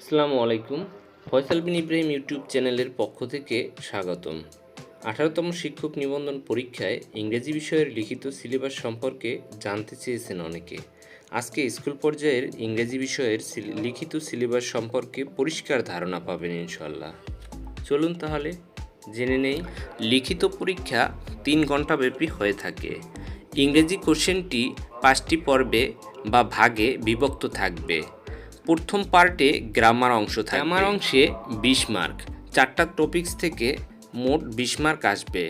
আসসালামু আলাইকুম। ফয়সাল বিন ইব্রাহিম ইউটিউব চ্যানেলের পক্ষ থেকে স্বাগতম। আঠারোতম শিক্ষক নিবন্ধন পরীক্ষায় ইংরেজি বিষয়ের লিখিত সিলেবাস সম্পর্কে জানতে চেয়েছেন অনেকে। আজকে স্কুল পর্যায়ের ইংরেজি বিষয়ের লিখিত সিলেবাস সম্পর্কে পরিষ্কার ধারণা পাবেন ইনশাল্লাহ চলুন তাহলে জেনে নেই, লিখিত পরীক্ষা তিন ঘণ্টা ব্যাপী হয়ে থাকে। ইংরেজি কোশ্চেনটি পাঁচটি পর্বে বা ভাগে বিভক্ত থাকবে। প্রথম পার্টে গ্রামার অংশ থাকবে। গ্রামার অংশে বিশ মার্ক। চারটা টপিকস থেকে মোট বিশ মার্ক আসবে।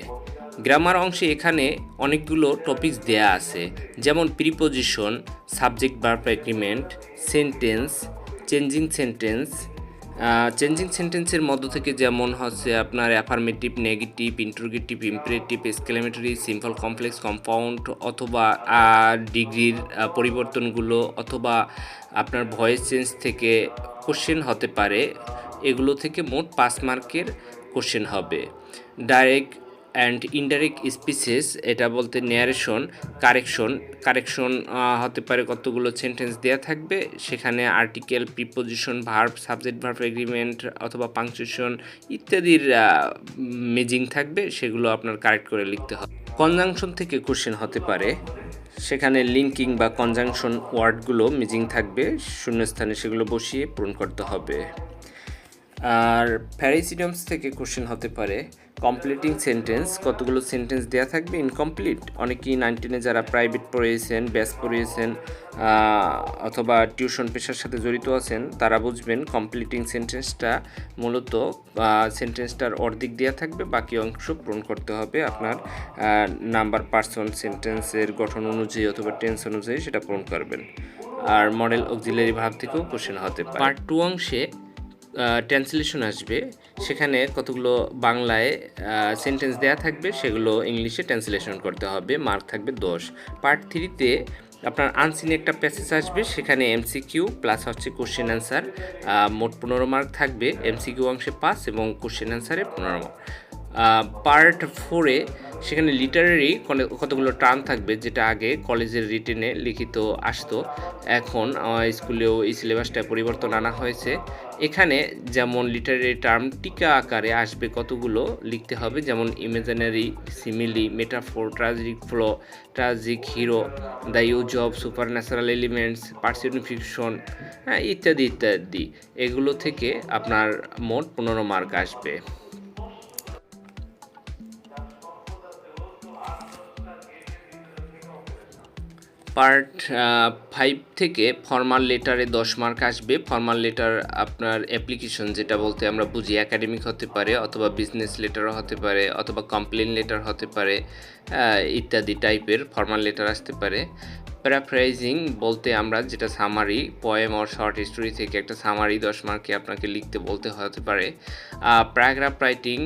গ্রামার অংশে এখানে অনেকগুলো টপিকস দেয়া আছে, যেমন preposition subject verb agreement sentence changing sentence changing সেন্টেন্সের মধ্য থেকে যেমন হচ্ছে আপনার affirmative negative interrogative imperative exclamatory simple complex compound অথবা ডিগ্রির পরিবর্তনগুলো অথবা আপনার ভয়েস চেঞ্জ থেকে কোশ্চেন হতে পারে। এগুলো থেকে মোট পাঁচ মার্কের কোশ্চেন হবে। ডাইরেক্ট অ্যান্ড ইনডাইরেক্ট স্পিসেস এটা বলতে ন্যারেশন কারেকশন কারেকশন হতে পারে কতগুলো সেন্টেন্স দেওয়া থাকবে। সেখানে article preposition verb subject verb agreement অথবা পাংচুয়েশন ইত্যাদির মেজিং থাকবে, সেগুলো আপনার কারেক্ট করে লিখতে হবে। কনজাংশন থেকে কোশ্চেন হতে পারে। সেখানে লিঙ্কিং বা কনজাংশন ওয়ার্ডগুলো মিজিং থাকবে, শূন্যস্থানে সেগুলো বসিয়ে পূরণ করতে হবে। আর প্যারাসিডমস থেকে কোশ্চেন হতে পারে। কমপ্লিটিং সেন্টেন্স কতগুলো সেন্টেন্স দেওয়া থাকবে? ইনকমপ্লিট অনেকেই নাইনটিনে যারা প্রাইভেট পড়িয়েছেন ব্যাস পড়িয়েছেন অথবা টিউশন পেশার সাথে জড়িত আছেন, তারা বুঝবেন কমপ্লিটিং সেন্টেন্সটা মূলত সেন্টেন্সটার অর্ধেক দেওয়া থাকবে, বাকি অংশ পূরণ করতে হবে আপনার নাম্বার পার্সন সেন্টেন্সের গঠন অনুযায়ী অথবা টেন্স অনুযায়ী সেটা পূরণ করবেন। আর মডেল অক্সিলারি ভাব থেকেও কোশ্চেন হতে পারে। পার্ট টু অংশে ট্রান্সলেশন আসবে। সেখানে কতগুলো বাংলায় সেন্টেন্স দেয়া থাকবে, সেগুলো ইংলিশে ট্রান্সলেশন করতে হবে মার্ক থাকবে দশ। পার্ট থ্রিতে আপনার আনসিনে একটা প্যাসেজ আসবে, সেখানে এমসিকিউ প্লাস হচ্ছে কোশ্চেন অ্যান্সার মোট পনেরো মার্ক থাকবে এমসিকিউ অংশে পাস এবং কোশ্চেন অ্যান্সারে পনেরো মার্ক পার্ট ফোরে সেখানে লিটারারি কতগুলো টার্ম থাকবে যেটা আগে কলেজের রিটেনে লিখিত আসতো, এখন স্কুলেও এই সিলেবাসটা পরিবর্তন আনা হয়েছে। এখানে যেমন লিটারারি টার্ম টিকা আকারে আসবে কতগুলো লিখতে হবে, যেমন imaginary simile metaphor tragic flaw tragic hero the use of supernatural elements personification হ্যাঁ ইত্যাদি ইত্যাদি। এগুলো থেকে আপনার মোট পনেরো মার্ক আসবে। পার্ট ফাইভ থেকে ফর্মাল লেটারে দশ মার্ক আসবে। ফর্মাল লেটার আপনার অ্যাপ্লিকেশন যেটা বলতে আমরা বুঝি একাডেমিক হতে পারে অথবা বিজনেস লেটারও হতে পারে অথবা কমপ্লেন লেটার হতে পারে ইত্যাদি টাইপের ফর্মাল লেটার আসতে পারে। প্যারাফ্রাইজিং বলতে আমরা যেটা summary poem or short story থেকে একটা সামারি দশ মার্কে আপনাকে লিখতে বলতে হতে পারে। প্যারাগ্রাফ রাইটিং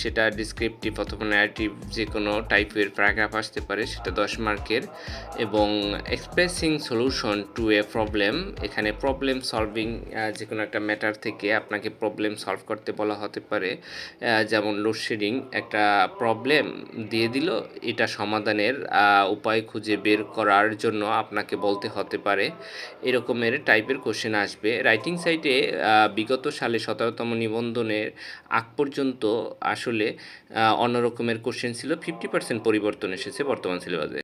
সেটা ডিসক্রিপটিভ অথবা ন্যারেটিভ যে কোনো টাইপের প্যারাগ্রাফ আসতে পারে, সেটা দশ মার্কের এবং expressing solution to a problem এখানে প্রবলেম সলভিং যে কোনো একটা ম্যাটার থেকে আপনাকে প্রবলেম সলভ করতে বলা হতে পারে। যেমন লোডশেডিং একটা প্রবলেম দিয়ে দিল, এটা সমাধানের উপায় খুঁজে বের করার জন্য আপনাকে বলতে হতে পারে, এরকমের টাইপের কোশ্চেন আসবে। রাইটিং সাইটে বিগত সালে সতেরোতম নিবন্ধনের আগ পর্যন্ত আসলে অন্যরকমের অন্য রকমের কোশ্চেন ছিল ফিফটি পার্সেন্ট পরিবর্তন এসেছে বর্তমান সিলেবাসে